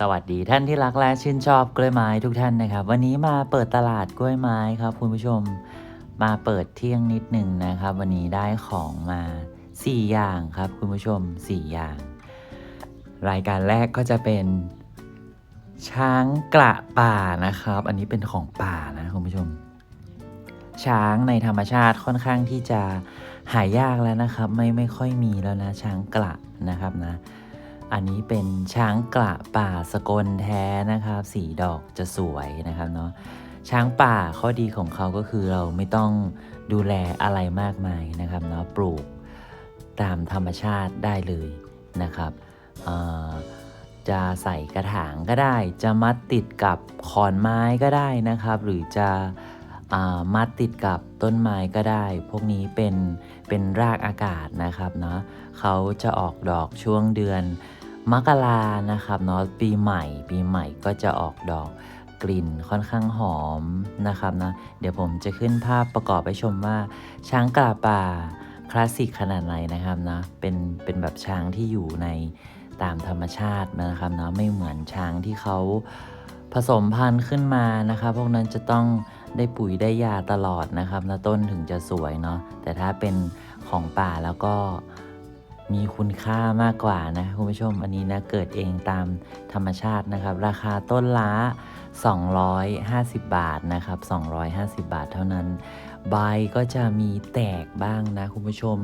สวัสดีท่านที่รักและชื่นชอบกล้วยไม้ทุกท่านนะครับ วันนี้มาเปิดตลาดกล้วยไม้ครับคุณผู้ชมมาเปิดเที่ยงนิดหนึ่งนะครับ วันนี้ได้ของมา 4 อย่างครับคุณผู้ชม 4 อย่าง รายการแรกก็จะเป็น ช้างกระป่านะครับ อันนี้เป็นของป่านะคุณผู้ชม ช้างในธรรมชาติค่อนข้างที่จะหายากแล้วนะครับ ไม่ไม่ค่อยมีแล้วนะช้างกระนะครับนะ อันนี้เป็นช้างกระป่าสกลแท้นะครับ สีดอกจะสวยนะครับเนาะช้างป่าข้อดีของเขาก็คือเราไม่ต้องดูแลอะไรมากมายนะครับเนาะปลูกตามธรรมชาติได้เลยนะครับจะใส่กระถางก็ได้ จะมัดติดกับขอนไม้ก็ได้นะครับ หรือจะ มัดติดกับต้นไม้ก็ได้ พวกนี้เป็นเป็นรากอากาศนะครับเนาะเขาจะออกดอกช่วงเดือนมกรานะครับเนาะปีใหม่ ปีใหม่ก็จะออกดอกกลิ่นค่อนข้างหอมนะครับนะเดี๋ยวผมจะขึ้นภาพประกอบไปชมว่า ช้างกระป่าคลาสสิกขนาดไหนนะครับนะเป็นเป็นแบบช้างที่อยู่ในตามธรรมชาตินะครับเนาะไม่เหมือนช้างที่เขาผสมพันธุ์ขึ้นมานะครับพวกนั้นจะต้อง ได้ปุ๋ยได้ยาตลอดนะครับนะต้นถึงจะสวยเนาะแต่ถ้าเป็นของป่าแล้วก็มีคุณค่ามากกว่านะคุณผู้ชมอันนี้นะเกิดเองตามธรรมชาตินะครับ ราคาต้นละ250 บาทนะครับ 250 บาทเท่านั้น ใบก็จะมีแตกบ้างนะคุณผู้ชม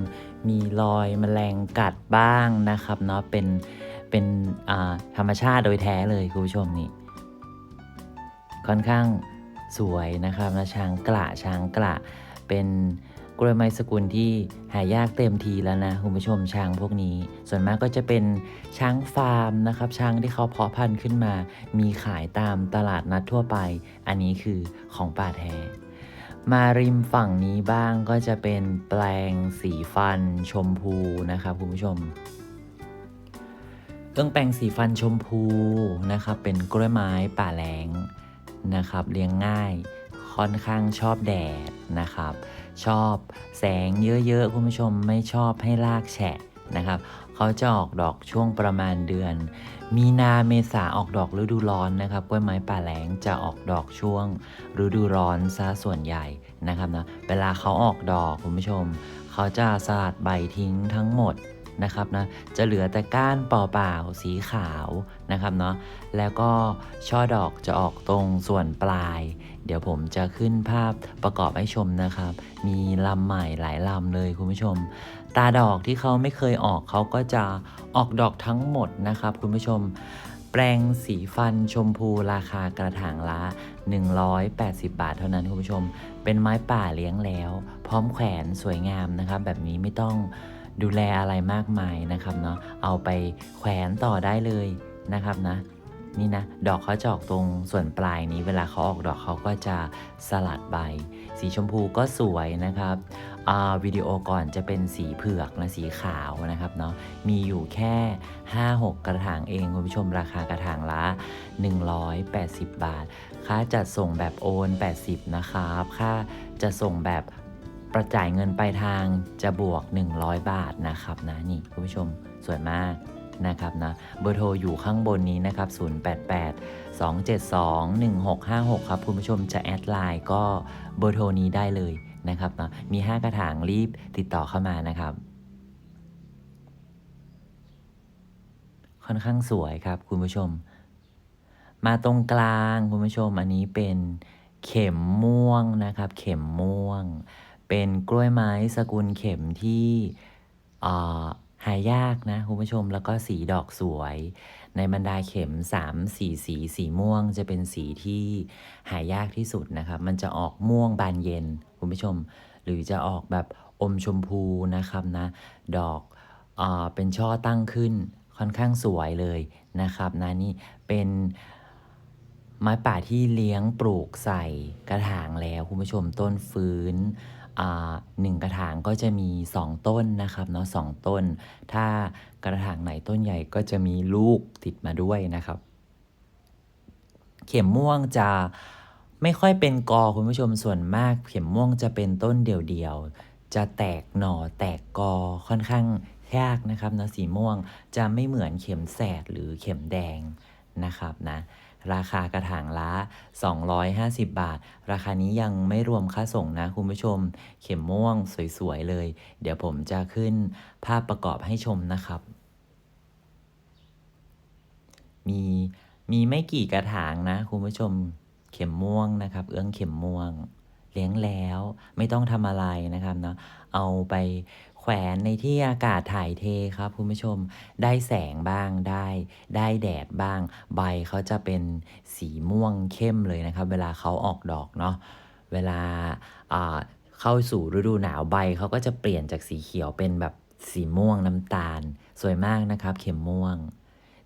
มีรอยแมลงกัดบ้างนะครับเนาะเป็นเป็นธรรมชาติโดยแท้เลยคุณผู้ชมนี่ค่อนข้าง สวยนะครับนะช้างกระช้างกระเป็นกล้วยไม้สกุลที่หายากเต็มทีแล้วนะคุณผู้ชมช้างพวกนี้ ส่วนมากก็จะเป็นช้างฟาร์มนะครับ ช้างที่เขาเพาะพันธุ์ขึ้นมา มีขายตามตลาดนัดทั่วไป อันนี้คือของป่าแท้มาริมฝั่งนี้บ้างก็จะเป็นแปลงสีฟันชมพูนะครับคุณผู้ชมเครื่องแปรงสีฟันชมพูนะครับเป็นกล้วยไม้ป่าแหลง นะครับเลี้ยงง่ายค่อนข้างชอบแดดนะครับ ชอบแสงเยอะๆคุณผู้ชมไม่ชอบให้รากแฉะนะครับเขาจะออกดอกช่วงประมาณเดือน มีนาเมษาออกดอกฤดูร้อนนะครับกล้วยไม้ป่าแหลงจะออกดอกช่วงฤดูร้อนซะส่วนใหญ่นะครับนะเวลาเขาออกดอกคุณผู้ชม เขาจะสลัดใบทิ้งทั้งหมด นะครับนะจะเหลือแต่ก้านเปล่าๆสีขาวนะครับเนาะแล้วก็ช่อดอกจะออกตรงส่วนปลาย เดี๋ยวผมจะขึ้นภาพประกอบให้ชมนะครับ มีลำใหม่หลายลำเลยคุณผู้ชม ตาดอกที่เขาไม่เคยออกเขาก็จะออกดอกทั้งหมดนะครับคุณผู้ชมแปรงสีฟันชมพูราคากระถางละ 180 บาทเท่านั้นคุณผู้ชม เป็นไม้ป่าเลี้ยงแล้ว พร้อมแขวนสวยงามนะครับ แบบนี้ไม่ต้อง ดูแลอะไรมากมายนะครับเนาะเอาไปแขวนต่อได้เลยนะครับนะนี่นะ ดอกเขาจะออกตรงส่วนปลายนี้เวลาเขาออกดอกเขาก็จะสลัดใบ สีชมพูก็สวยนะครับอ่าวิดีโอก่อนจะเป็นสีเผือกและสีขาวนะครับเนาะมีอยู่แค่ 5-6 กระถางเองคุณผู้ชมราคากระถางละ 180 บาท ค่าจัดส่งแบบโอน 80 นะครับ ค่าจะส่งแบบ ประจ่ายเงินปลายทางจะบวก 100 บาทนะครับนะนี่คุณผู้ชมสวยมากนะครับนะเบอร์โทรอยู่ข้างบนนี้นะครับ 088 272 1656 ครับ คุณผู้ชมจะแอดไลน์ก็เบอร์โทรนี้ได้เลยนะครับนะมี 5 กระถางรีบติดต่อเข้ามานะครับ ค่อนข้างสวยครับคุณผู้ชม มาตรงกลางคุณผู้ชมอันนี้เป็นเข็มม่วงนะครับ เข็มม่วง เป็นกล้วยไม้สกุลเข็มที่หายากนะคุณผู้ชมแล้วก็สีดอกสวย ในบรรดาเข็ม 3 สีสีสีม่วงจะเป็นสีที่หายากที่สุดนะครับ มันจะออกม่วงบานเย็นคุณผู้ชม หรือจะออกแบบอมชมพูนะครับนะ ดอกอเป็นช่อตั้งขึ้นค่อนข้างสวยเลยนะครับนะนี่เป็นไม้ป่าที่เลี้ยงปลูกใส่กระถางแล้วคุณผู้ชมต้นฟื้น หนึ่งกระถางก็จะมี 2 ต้นนะครับเนาะสองต้น ถ้ากระถางไหนต้นใหญ่ก็จะมีลูกติดมาด้วยนะครับ เข็มม่วงจะไม่ค่อยเป็นกอคุณผู้ชมส่วนมาก เข็มม่วงจะเป็นต้นเดี่ยวๆ จะแตกหน่อแตกกอค่อนข้างยากนะครับเนาะสีม่วงจะไม่เหมือนเข็มแสดหรือเข็มแดงนะครับนะ ราคากระถางละ 250 บาท ราคานี้ยังไม่รวมค่าส่งนะคุณผู้ชม เข็มม่วงสวยๆเลย เดี๋ยวผมจะขึ้นภาพประกอบให้ชมนะครับ มีมีไม่กี่กระถางนะคุณผู้ชม เข็มม่วงนะครับ เอื้องเข็มม่วง เลี้ยงแล้วไม่ต้องทำอะไรนะครับเนาะ เอาไป แขวนในที่อากาศถ่ายเทครับคุณผู้ชมได้แสงบ้างได้ ได้แดดบ้าง ใบเขาจะเป็นสีม่วงเข้มเลยนะครับ เวลาเขาออกดอกเนาะเวลาอ่าเข้าสู่ฤดูหนาวใบเขาก็จะเปลี่ยนจากสีเขียวเป็นแบบสีม่วงน้ำตาล สวยมากนะครับ เข็มม่วง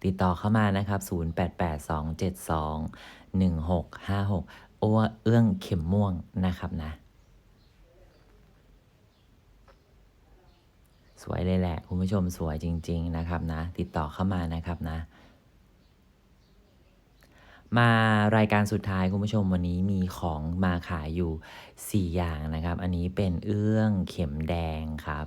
ติดต่อเข้ามานะครับ 0882721656 โอ้เอื้องเข็มม่วงนะครับนะ ส วยเลยแหละ คุณผู้ชมสวยจริง ๆ นะครับนะ ติดต่อเข้ามานะครับนะ มารายการสุดท้ายคุณผู้ชมวันนี้มีของมาขายอยู่ 4 อย่างนะครับ อันนี้เป็นเอื้องเข็มแดงครับ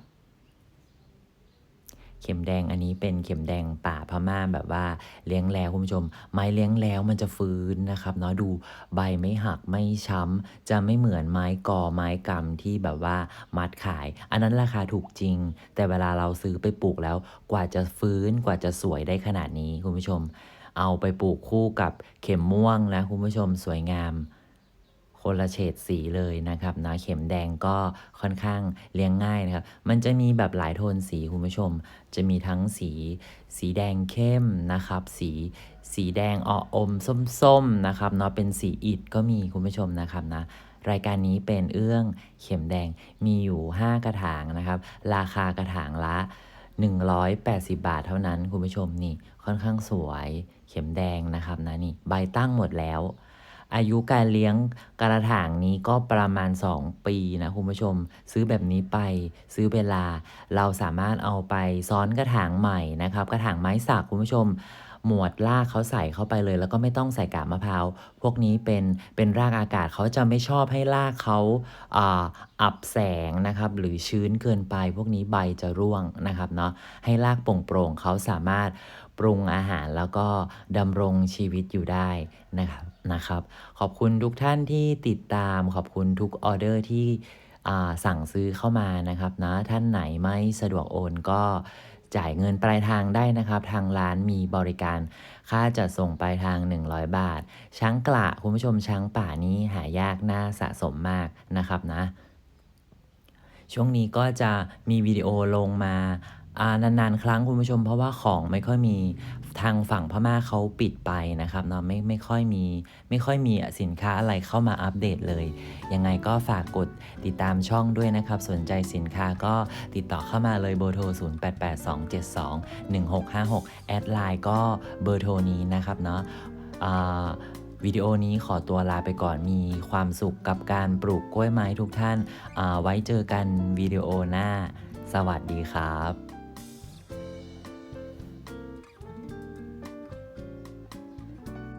เข็มแดงอันนี้เป็นเข็มแดงป่าพม่าแบบว่าเลี้ยงแล้วคุณผู้ชม ไม้เลี้ยงแล้วมันจะฟื้นนะครับเนาะดูใบไม่หักไม่ช้ำ จะไม่เหมือนไม้กอไม้กำที่แบบว่ามัดขาย อันนั้นราคาถูกจริง แต่เวลาเราซื้อไปปลูกแล้วกว่าจะฟื้นกว่าจะสวยได้ขนาดนี้คุณผู้ชม เอาไปปลูกคู่กับเข็มม่วงนะคุณผู้ชมสวยงาม คนละเฉดสีเลยนะครับนะเข็มแดงก็ค่อนข้างเลี้ยงง่ายนะครับ มันจะมีแบบหลายโทนสีคุณผู้ชม จะมีทั้งสีสีแดงเข้มนะครับ สีสีแดงออกอมส้มๆนะครับเนาะเป็นสีอิฐก็มีคุณผู้ชมนะครับนะรายการนี้เป็นเอื้องเข็มแดงมีอยู่ 5 กระถางนะครับ ราคากระถางละ 180 บาทเท่านั้นคุณผู้ชมนี่ค่อนข้างสวยเข็มแดงนะครับนะนี่ใบตั้งหมดแล้ว อายุการเลี้ยงกระถางนี้ก็ประมาณ 2 ปีนะคุณผู้ชม ซื้อแบบนี้ไปซื้อเวลา เราสามารถเอาไปซ้อนกระถางใหม่นะครับ กระถางไม้สักคุณผู้ชม หมวดรากเขาใส่เข้าไปเลย แล้วก็ไม่ต้องใส่กาบมะพร้าวพวกนี้เป็นเป็นรากอากาศเขาจะไม่ชอบให้รากเขาอ่าอับแสงนะครับหรือชื้นเกินไป พวกนี้ใบจะร่วงนะครับเนาะให้รากโปร่งๆเขาสามารถปรุงอาหารแล้วก็ดำรงชีวิตอยู่ได้นะครับนะครับ ขอบคุณทุกท่านที่ติดตามขอบคุณทุกออเดอร์ที่สั่งซื้อเข้ามานะครับนะท่านไหนไม่สะดวกโอนก็ จ่ายเงินปลายทางได้นะครับ ทางร้านมีบริการ ค่าจัดส่งปลายทาง 100 บาท ช้างกระคุณผู้ชมช้างป่านี้หายากน่าสะสมมากนะครับนะ ช่วงนี้ก็จะมีวิดีโอลงมานานๆ ครั้งคุณผู้ชมเพราะว่าของไม่ค่อยมี ทางฝั่งพม่าเขาปิดไปนะครับเนาะไม่ไม่ค่อยมีไม่ค่อยมีสินค้าอะไรเข้ามาอัปเดตเลย ยังไงก็ฝากกดติดตามช่องด้วยนะครับ สนใจสินค้าก็ติดต่อเข้ามาเลยเบอร์โทร 0882721656 แอดไลน์ก็เบอร์โทรนี้นะครับเนาะวิดีโอนี้ขอตัวลาไปก่อนมีความสุขกับการปลูกกล้วยไม้ทุกท่านาไว้เจอกันวิดีโอหน้า สวัสดีครับ